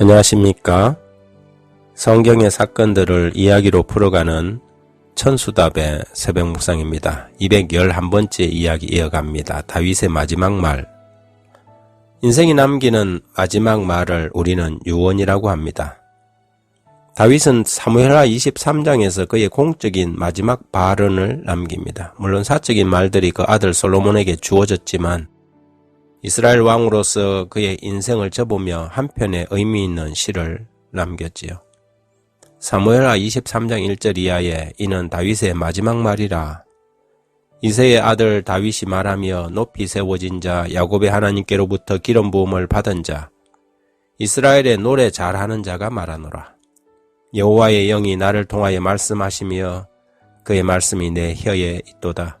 안녕하십니까? 성경의 사건들을 이야기로 풀어가는 천수답의 새벽 묵상입니다. 211번째 이야기 이어갑니다. 다윗의 마지막 말. 인생이 남기는 마지막 말을 우리는 유언이라고 합니다. 다윗은 사무엘하 23장에서 그의 공적인 마지막 발언을 남깁니다. 물론 사적인 말들이 그 아들 솔로몬에게 주어졌지만 이스라엘 왕으로서 그의 인생을 접으며 한편의 의미 있는 시를 남겼지요. 사무엘하 23장 1절 이하에 이는 다윗의 마지막 말이라. 이세의 아들 다윗이 말하며 높이 세워진 자 야곱의 하나님께로부터 기름 부음을 받은 자 이스라엘의 노래 잘하는 자가 말하노라. 여호와의 영이 나를 통하여 말씀하시며 그의 말씀이 내 혀에 있도다.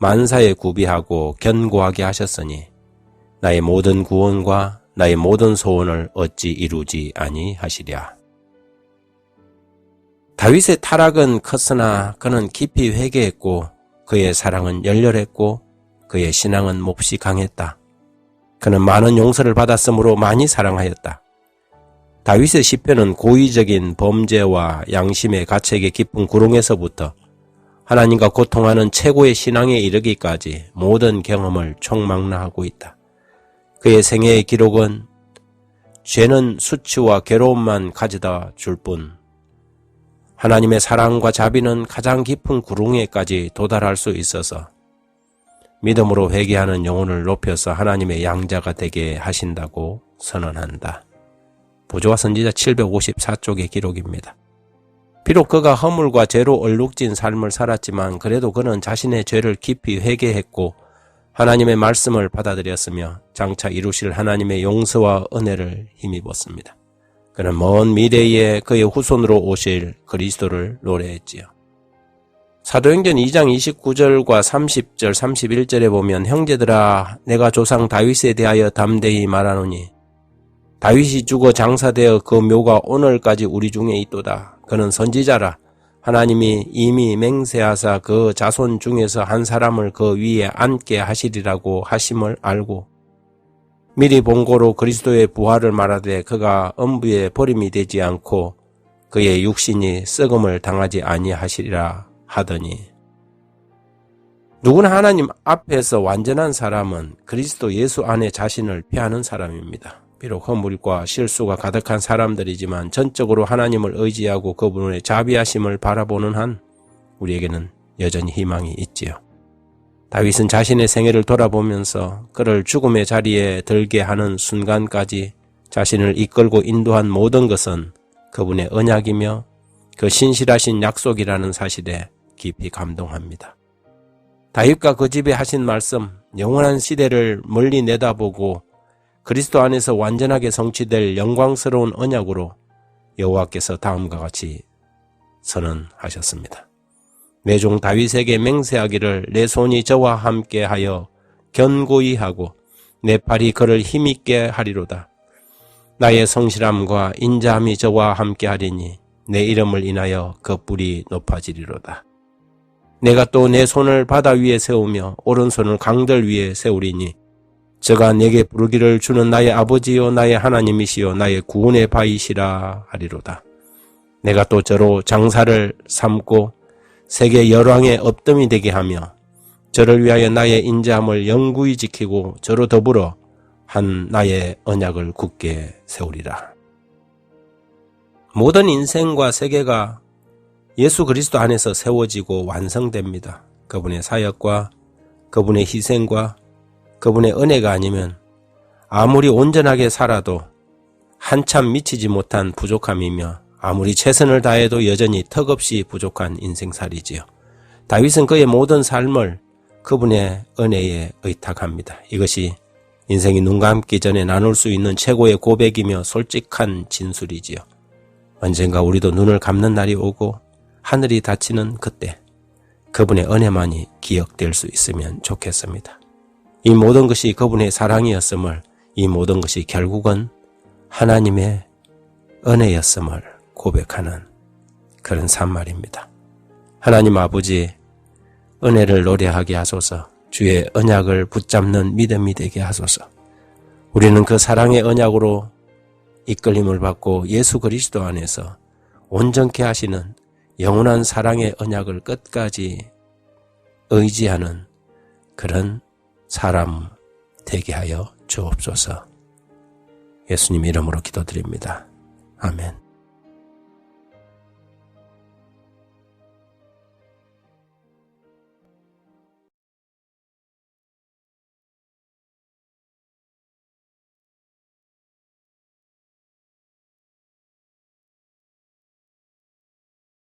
만사에 구비하고 견고하게 하셨으니 나의 모든 구원과 나의 모든 소원을 어찌 이루지 아니하시랴. 다윗의 타락은 컸으나 그는 깊이 회개했고 그의 사랑은 열렬했고 그의 신앙은 몹시 강했다. 그는 많은 용서를 받았으므로 많이 사랑하였다. 다윗의 시편은 고의적인 범죄와 양심의 가책의 깊은 구렁에서부터 하나님과 고통하는 최고의 신앙에 이르기까지 모든 경험을 총망라하고 있다. 그의 생애의 기록은 죄는 수치와 괴로움만 가져다 줄 뿐, 하나님의 사랑과 자비는 가장 깊은 구릉에까지 도달할 수 있어서 믿음으로 회개하는 영혼을 높여서 하나님의 양자가 되게 하신다고 선언한다. 보조와 선지자 754쪽의 기록입니다. 비록 그가 허물과 죄로 얼룩진 삶을 살았지만 그래도 그는 자신의 죄를 깊이 회개했고 하나님의 말씀을 받아들였으며 장차 이루실 하나님의 용서와 은혜를 힘입었습니다. 그는 먼 미래에 그의 후손으로 오실 그리스도를 노래했지요. 사도행전 2장 29절과 30절, 31절에 보면 형제들아 내가 조상 다윗에 대하여 담대히 말하노니 다윗이 죽어 장사되어 그 묘가 오늘까지 우리 중에 있도다. 그는 선지자라. 하나님이 이미 맹세하사 그 자손 중에서 한 사람을 그 위에 앉게 하시리라고 하심을 알고 미리 본고로 그리스도의 부활을 말하되 그가 엄부에 버림이 되지 않고 그의 육신이 썩음을 당하지 아니하시리라 하더니 누구나 하나님 앞에서 완전한 사람은 그리스도 예수 안에 자신을 피하는 사람입니다. 비록 허물과 실수가 가득한 사람들이지만 전적으로 하나님을 의지하고 그분의 자비하심을 바라보는 한 우리에게는 여전히 희망이 있지요. 다윗은 자신의 생애를 돌아보면서 그를 죽음의 자리에 들게 하는 순간까지 자신을 이끌고 인도한 모든 것은 그분의 언약이며 그 신실하신 약속이라는 사실에 깊이 감동합니다. 다윗과 그 집에 하신 말씀, 영원한 시대를 멀리 내다보고 그리스도 안에서 완전하게 성취될 영광스러운 언약으로 여호와께서 다음과 같이 선언하셨습니다. 내 종 다윗에게 맹세하기를 내 손이 저와 함께 하여 견고히 하고 내 팔이 그를 힘있게 하리로다. 나의 성실함과 인자함이 저와 함께 하리니 내 이름을 인하여 그 뿔이 높아지리로다. 내가 또 내 손을 바다 위에 세우며 오른손을 강들 위에 세우리니 저가 내게 부르기를 주는 나의 아버지요 나의 하나님이시요 나의 구원의 바이시라 하리로다. 내가 또 저로 장사를 삼고 세계 열왕의 업덤이 되게 하며 저를 위하여 나의 인자함을 영구히 지키고 저로 더불어 한 나의 언약을 굳게 세우리라. 모든 인생과 세계가 예수 그리스도 안에서 세워지고 완성됩니다. 그분의 사역과 그분의 희생과 그분의 은혜가 아니면 아무리 온전하게 살아도 한참 미치지 못한 부족함이며 아무리 최선을 다해도 여전히 턱없이 부족한 인생살이지요. 다윗은 그의 모든 삶을 그분의 은혜에 의탁합니다. 이것이 인생이 눈 감기 전에 나눌 수 있는 최고의 고백이며 솔직한 진술이지요. 언젠가 우리도 눈을 감는 날이 오고 하늘이 닫히는 그때 그분의 은혜만이 기억될 수 있으면 좋겠습니다. 이 모든 것이 그분의 사랑이었음을 이 모든 것이 결국은 하나님의 은혜였음을 고백하는 그런 산말입니다. 하나님 아버지 은혜를 노래하게 하소서 주의 언약을 붙잡는 믿음이 되게 하소서 우리는 그 사랑의 언약으로 이끌림을 받고 예수 그리스도 안에서 온전케 하시는 영원한 사랑의 언약을 끝까지 의지하는 그런 사람 되게 하여 주옵소서. 예수님 이름으로 기도드립니다. 아멘.